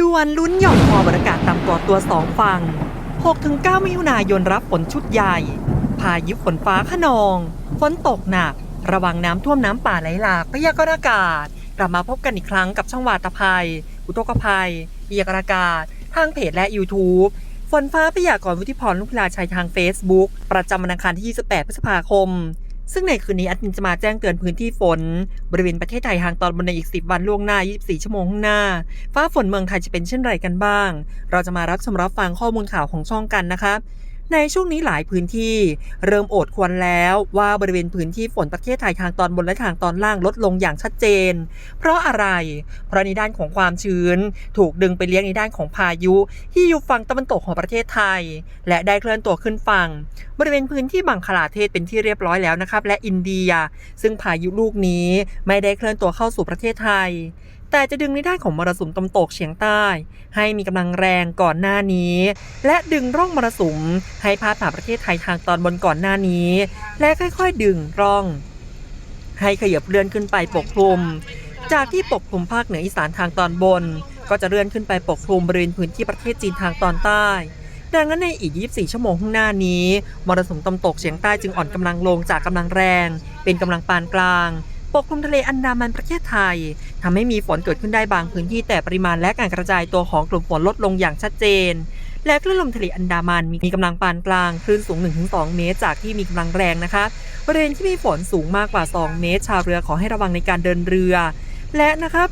ด่วนลุ้นหย่อมความอากาศต่ำกว่าตัวสองฝั่ง 6-9 มิถุนายนรับฝนชุดใหญ่ พายุฝนฟ้าขนอง ฝนตกหนัก ระวังน้ำท่วมน้ำป่าไหลหลากพยากรณ์อากาศ กลับมาพบกันอีกครั้งกับช่องวาตภัย อุทกภัยพยากรณ์อากาศ ทางเพจและ YouTube ฝนฟ้าพยากรณ์วุฒิพรลุกลาชัยทาง Facebook ประจำวันอังคารที่ 28 พฤษภาคม ซึ่งในคืนนี้แอดมินจะมาแจ้งเตือนพื้นที่ฝน บริเวณประเทศไทยทางตอนบนในอีก 10 วันล่วงหน้า 24 ชั่วโมงข้างหน้า ฟ้าฝนเมืองไทยจะเป็นเช่นไรกันบ้าง เราจะมารับชมรับฟังข้อมูลข่าวของช่องกันนะคะ ในช่วงนี้หลายพื้นที่ เริ่มโอดควรแล้วว่าบริเวณพื้นที่ฝนประเทศไทยทางตอนบนและทางตอนล่างลดลงอย่างชัดเจน เพราะอะไร เพราะในด้านของความชื้น ถูกดึงไปเลี้ยงในด้านของพายุที่อยู่ฝั่งตะวันตกของประเทศไทย และได้เคลื่อนตัวขึ้นฝั่ง บริเวณพื้นที่บังคลาเทศเป็นที่เรียบร้อยแล้วนะครับและอินเดีย ซึ่งพายุลูกนี้ไม่ได้เคลื่อนตัวเข้าสู่ประเทศไทย แต่จะดึงในด้านของมรสุมตะวันตกเฉียงใต้ ให้มีกำลังแรงก่อนหน้านี้ และดึงร่องมรสุมให้พาดผ่านประเทศไทยทางตอนบนก่อนหน้านี้ และค่อยๆ ดึงร่อง ให้ขยับเลื่อนขึ้นไปปกคลุม จากที่ปกคลุมภาคเหนืออีสานทางตอนบน ก็จะเลื่อนขึ้นไปปกคลุมบริเวณพื้นที่ประเทศจีนทางตอนใต้ดังนั้นในอีก 24 ชั่วโมงข้างหน้านี้ มรสุมตะวันตกเฉียงใต้จึงอ่อนกำลังลงจากกำลังแรง เป็นกำลังปานกลาง ปกคลุมทะเลอันดามันประเทศไทยทำให้มีฝนเกิดขึ้นได้บางพื้นที่แต่ปริมาณและการกระจายตัวของกลุ่มฝนลดลงอย่างชัดเจน และคลื่นลมทะเลอันดามันมีกำลังปานกลางคลื่นสูง 1-2 เมตร จากที่มีกำลังแรงนะคะบริเวณที่มีฝนสูงมากกว่า 2 เมตร ชาวเรือขอให้ระวังในการเดินเรือ และนะครับ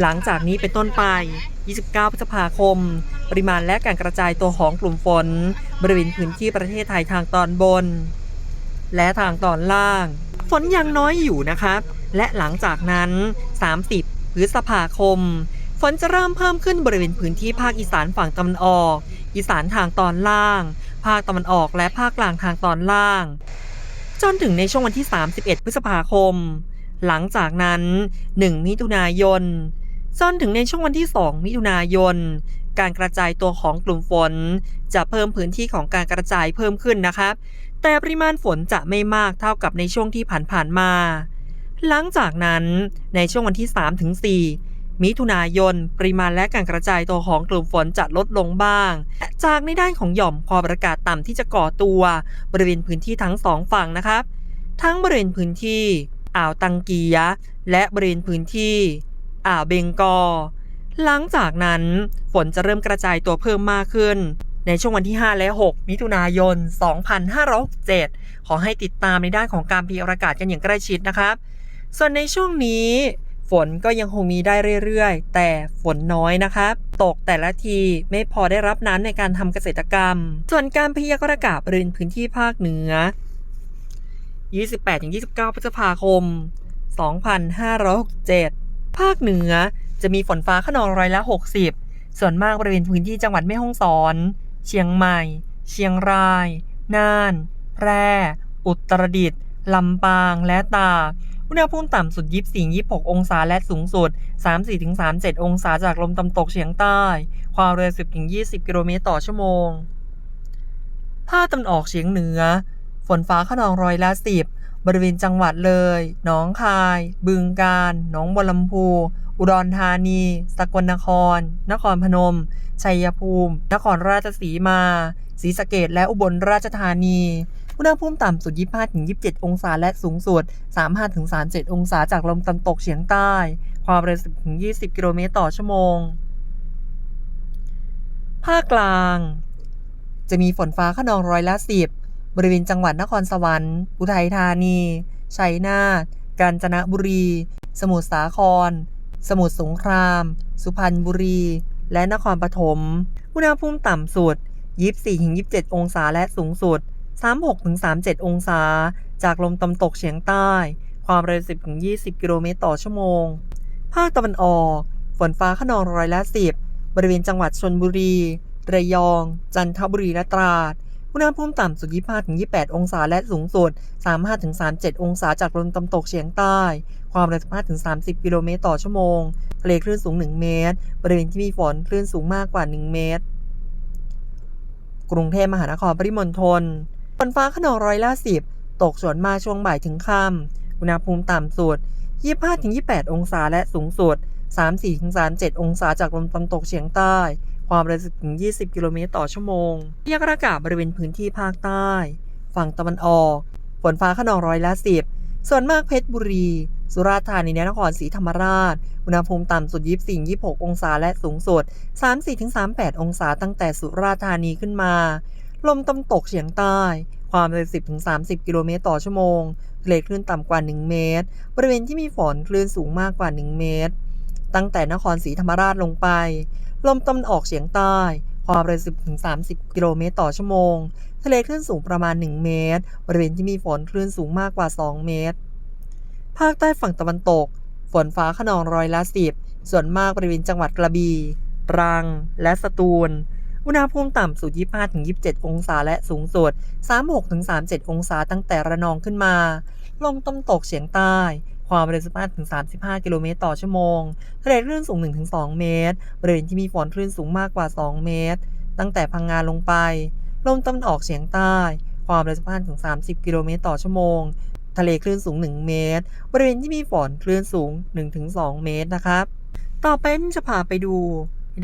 หลังจากนี้เป็นต้นไป 29 พฤษภาคม ปริมาณและการกระจายตัวของกลุ่มฝน บริเวณพื้นที่ประเทศไทยทางตอนบน และทางตอนล่าง ฝนยังน้อยอยู่นะครับ และหลังจากนั้น 30 พฤษภาคม ฝนจะเริ่มเพิ่มขึ้นบริเวณพื้นที่ภาคอีสานฝั่งตะวันออก อีสานทางตอนล่าง ภาคตะวันออกและภาคกลางทางตอนล่าง จนถึงในช่วงวันที่ 31 พฤษภาคม หลังจากนั้น 1 มิถุนายนจนถึงในช่วงวันที่ 2 มิถุนายน การกระจายตัวของกลุ่มฝน จะเพิ่มพื้นที่ของการกระจายเพิ่มขึ้นนะครับ แต่ปริมาณฝนจะไม่มากเท่ากับในช่วงที่ผ่านๆมา หลังจากนั้นในช่วงวันที่3ถึง4มิถุนายน ปริมาณและการกระจายตัวของกลุ่มฝนจะลดลงบ้าง จากในด้านของหย่อมความกาศต่ำที่จะก่อตัว บริเวณพื้นที่ทั้งสองฝั่งนะครับ ทั้งบริเวณพื้นที่อ่าวตังเกีย และบริเวณพื้นที่อ่าวเบงกอหลังจากนั้นฝนจะเริ่มกระจายตัวเพิ่มมากขึ้น ในช่วงวันที่ 5 และ 6 มิถุนายน 2567 ขอให้ติดตามในด้านของการพยากรณ์อากาศกันอย่างใกล้ชิดนะครับ ส่วนในช่วงนี้ฝนก็ยังคงมีได้เรื่อยๆ แต่ฝนน้อยนะครับ ตกแต่ละทีไม่พอได้รับน้ำในการทำเกษตรกรรม ส่วนการพยากรณ์อากาศบริเวณพื้นที่ภาคเหนือ 28-29 พฤษภาคม 2567 ภาคเหนือจะมีฝนฟ้าขนองร้อยละ 60 ส่วนมากบริเวณพื้นที่จังหวัดแม่ฮ่องสอน เชียงใหม่ เชียงราย น่าน แพร่ อุตรดิตถ์ลำปาง และตากอุณหภูมิต่ำสุด 24-26 องศาและสูงสุด 34-37 องศาจากลมตะวันตกเฉียงใต้ ความเร็ว 10-20 กิโลเมตรต่อชั่วโมง ภาคตะวันออกเฉียงเหนือ ฝนฟ้าขนองร้อยละ 10 บริเวณจังหวัดเลย หนองคาย บึงกาฬ หนองบัวลำพู อุดรธานี สกลนคร นครพนม ชัยภูมิ นครราชสีมา ศรีสะเกดและอุบลราชธานีอุณหภูมิต่ำสุด 25-27 องศา และสูงสุด 35-37 องศาจากลมตะวันตกเฉียงใต้ ความเร็ว 10-20 กิโลเมตรต่อชั่วโมง ภาคกลาง จะมีฝนฟ้าขนองร้อยละ 10 บริเวณจังหวัดนครสวรรค์ อุทัยธานี ชัยนาท กาญจนบุรี สมุทรสาคร สมุทรสงคราม สุพรรณบุรี และนครปฐม อุณหภูมิต่ำสุด 24-27 องศาและสูงสุด 36-37 องศา จากลมตะวันตกเฉียงใต้ ความเร็ว 10-20 กิโลเมตรต่อชั่วโมง ภาคตะวันออก ฝนฟ้าขนองร้อยละ 10 บริเวณจังหวัดชนบุรี ระยอง จันทบุรี และตราดอุณหภูมิต่ำสุด 25-28 องศา และสูงสุด 35-37 องศา จากลมตะวันตกเฉียงใต้ ความเร็ว15-30 กิโลเมตรต่อชั่วโมง ทะเลคลื่นสูง 1 เมตร บริเวณที่มีฝนคลื่นสูงมากกว่า 1 เมตร กรุงเทพมหานครปริมณฑลฝนฟ้าขนองร้อยละ10 ตกส่วนมากช่วงบ่ายถึงค่ำอุณหภูมิต่ำสุด 25-28 องศาและสูงสุด 34-37 องศาจากลมตะวันตกเฉียงใต้ ความเร็วถึง 20 กิโลเมตรต่อชั่วโมงพยกรณ์อากาศบริเวณพื้นที่ภาคใต้ ฝั่งตะวันออก ฝนฟ้าขนองร้อยละสิบส่วนมากเพชรบุรี สุราษฎร์ธานีและนครศรีธรรมราช อุณหภูมิต่ำสุด 24-26 องศาและสูงสุด 34-38 องศาตั้งแต่สุราษฎร์ธานีขึ้นมา ลมตะวันตกเฉียงใต้ ความเร็ว 10-30 กิโลเมตรต่อชั่วโมงทะเลคลื่นต่ำกว่า 1 เมตร บริเวณที่มีฝนคลื่นสูงมากกว่า 1 เมตร ตั้งแต่นครศรีธรรมราชลงไป ลมตะวันออกเฉียงใต้ ความเร็ว 10-30 กิโลเมตรต่อชั่วโมงทะเลคลื่นสูงประมาณ 1 เมตร บริเวณที่มีฝนคลื่นสูงมากกว่า 2 เมตร ภาคใต้ฝั่งตะวันตก ฝนฟ้าขนองร้อยละสิบส่วนมากบริเวณจังหวัดกระบี่ตรัง และสตูล อุณหภูมิต่ำสุด 25-27 องศาและสูงสุด 36-37 องศาตั้งแต่ระนองขึ้นมา ลมตะวันตกเฉียงใต้ ความเร็ว 15-35 กิโลเมตรต่อชั่วโมงทะเลคลื่นสูง 1-2 เมตร บริเวณที่มีฝนคลื่นสูงมากกว่า 2 เมตร ตั้งแต่พังงาลงไป ลมตะวันออกเฉียงใต้ ความเร็ว 15-30 กิโลเมตรต่อชั่วโมง ทะเลคลื่นสูง 1 เมตร บริเวณที่มีฝนคลื่นสูง 1-2 เมตรนะครับ ต่อไปจะพาไปดู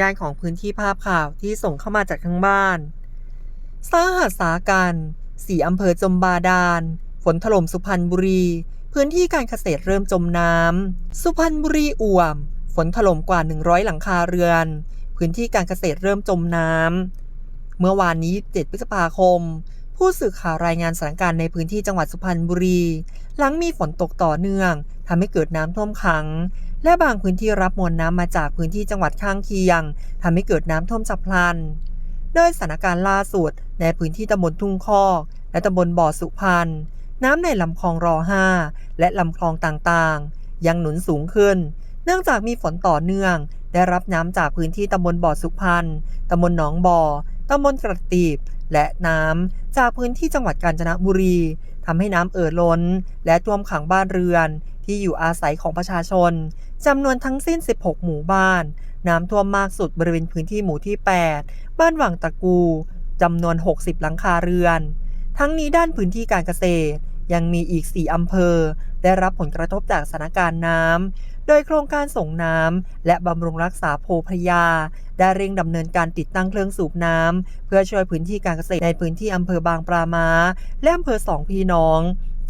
ด้านของพื้นที่ภาพข่าวที่ส่งเข้ามาจากทางบ้าน สาหัสสากันสี่อำเภอจมบาดาล ฝนถล่มสุพรรณบุรี พื้นที่การเกษตรเริ่มจมน้ำ สุพรรณบุรีอ่วม ฝนถล่มกว่า 100 หลังคาเรือน พื้นที่การเกษตรเริ่มจมน้ำ เมื่อวานนี้ 7 พฤษภาคม ผู้สื่อข่าวรายงานสถานการณ์ในพื้นที่จังหวัดสุพรรณบุรี หลังมีฝนตกต่อเนื่องทำให้เกิดน้ำท่วมขัง และบางพื้นที่รับมวลน้ำมาจากพื้นที่จังหวัดข้างเคียงทำให้เกิดน้ำท่วมฉับพลัน โดยสถานการณ์ล่าสุดในพื้นที่ตำบลทุ่งคอกและตำบลบ่อสุพรรณน้ำในลำคลองรอ5และลำคลองต่างๆ ยังหนุนสูงขึ้น เนื่องจากมีฝนต่อเนื่อง ได้รับน้ำจากพื้นที่ตำบลบ่อสุพรรณตำบลหนองบ่อตำบลกระตีบ และน้ำจากพื้นที่จังหวัดกาญจนบุรีทำให้น้ำเอ่อล้น และท่วมขังบ้านเรือน ที่อยู่อาศัยของประชาชนจำนวนทั้งสิ้น 16 หมู่บ้าน น้ำท่วมมากสุดบริเวณพื้นที่หมู่ที่ 8 บ้านวังตะกูจำนวน 60 หลังคาเรือน ทั้งนี้ด้านพื้นที่การเกษตรยังมีอีก 4 อำเภอ ได้รับผลกระทบจากสถานการณ์น้ำ โดยโครงการส่งน้ำและบำรุงรักษาโพพระยา ได้เร่งดำเนินการติดตั้งเครื่องสูบน้ำเพื่อช่วยพื้นที่การเกษตรในพื้นที่อำเภอบางปลามา และอำเภอสองพี่น้อง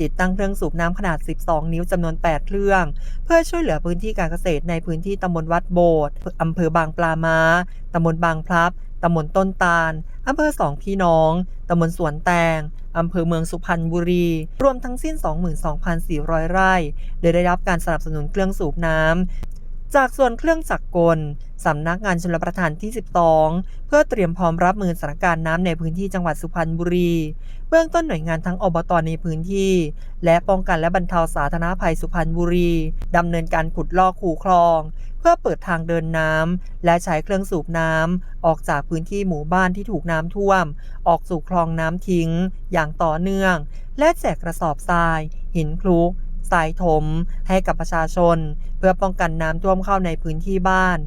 ติดตั้งเครื่องสูบน้ำขนาด 12 นิ้วจำนวน 8 เครื่อง เพื่อช่วยเหลือพื้นที่การเกษตรในพื้นที่ตำบลวัดโบสถ์อำเภอบางปลามา ตำบลบางพลับ ตำบลต้นตาล อำเภอสองพี่น้อง ตำบลสวนแตง อำเภอเมืองสุพรรณบุรี รวมทั้งสิ้น 22,400 ไร่ โดยได้รับการสนับสนุนเครื่องสูบน้ำ จากส่วนเครื่องจักรกลสำนักงานชลประทานที่ 12 เพื่อเตรียมพร้อมรับมือสถานการณ์น้ำในพื้นที่จังหวัดสุพรรณบุรี เบื้องต้นหน่วยงานทั้งอบตในพื้นที่ และป้องกันและบรรเทาสาธารณภัยสุพรรณบุรีดำเนินการขุดลอกคูคลอง เพื่อเปิดทางเดินน้ำและใช้เครื่องสูบน้ำออกจากพื้นที่หมู่บ้านที่ถูกน้ำท่วม ออกสู่คลองน้ำทิ้ง อย่างต่อเนื่อง และแจกกระสอบทราย หินคลุก ทรายถมให้กับประชาชน เพื่อป้องกันน้ำท่วมเข้าในพื้นที่บ้าน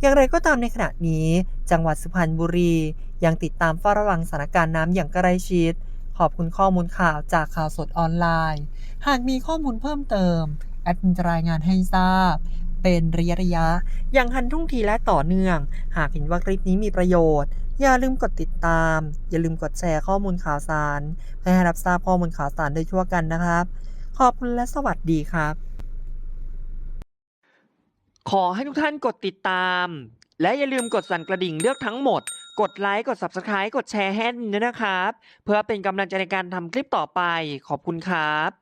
อย่างไรก็ตามในขณะนี้ จังหวัดสุพรรณบุรี ยังติดตามเฝ้าระวังสถานการณ์น้ำอย่างใกล้ชิด ขอบคุณข้อมูลข่าวจากข่าวสดออนไลน์ หากมีข้อมูลเพิ่มเติมแอดมินจะรายงานให้ทราบ เป็นระยะระยะ อย่างทันท่วงทีและต่อเนื่อง หากเห็นว่าคลิปนี้มีประโยชน์ อย่าลืมกดติดตาม อย่าลืมกดแชร์ข้อมูลข่าวสารเพื่อให้รับทราบข้อมูลข่าวสารโดยทั่วกันนะครับ ขอบคุณและสวัสดีครับ ขอให้ทุกท่านกดติดตาม และอย่าลืมกดสั่นกระดิ่งเลือกทั้งหมด กดไลค์ กด Subscribe กดแชร์ให้ด้วยนะครับ เพื่อเป็นกำลังใจในการทำคลิปต่อไป ขอบคุณครับ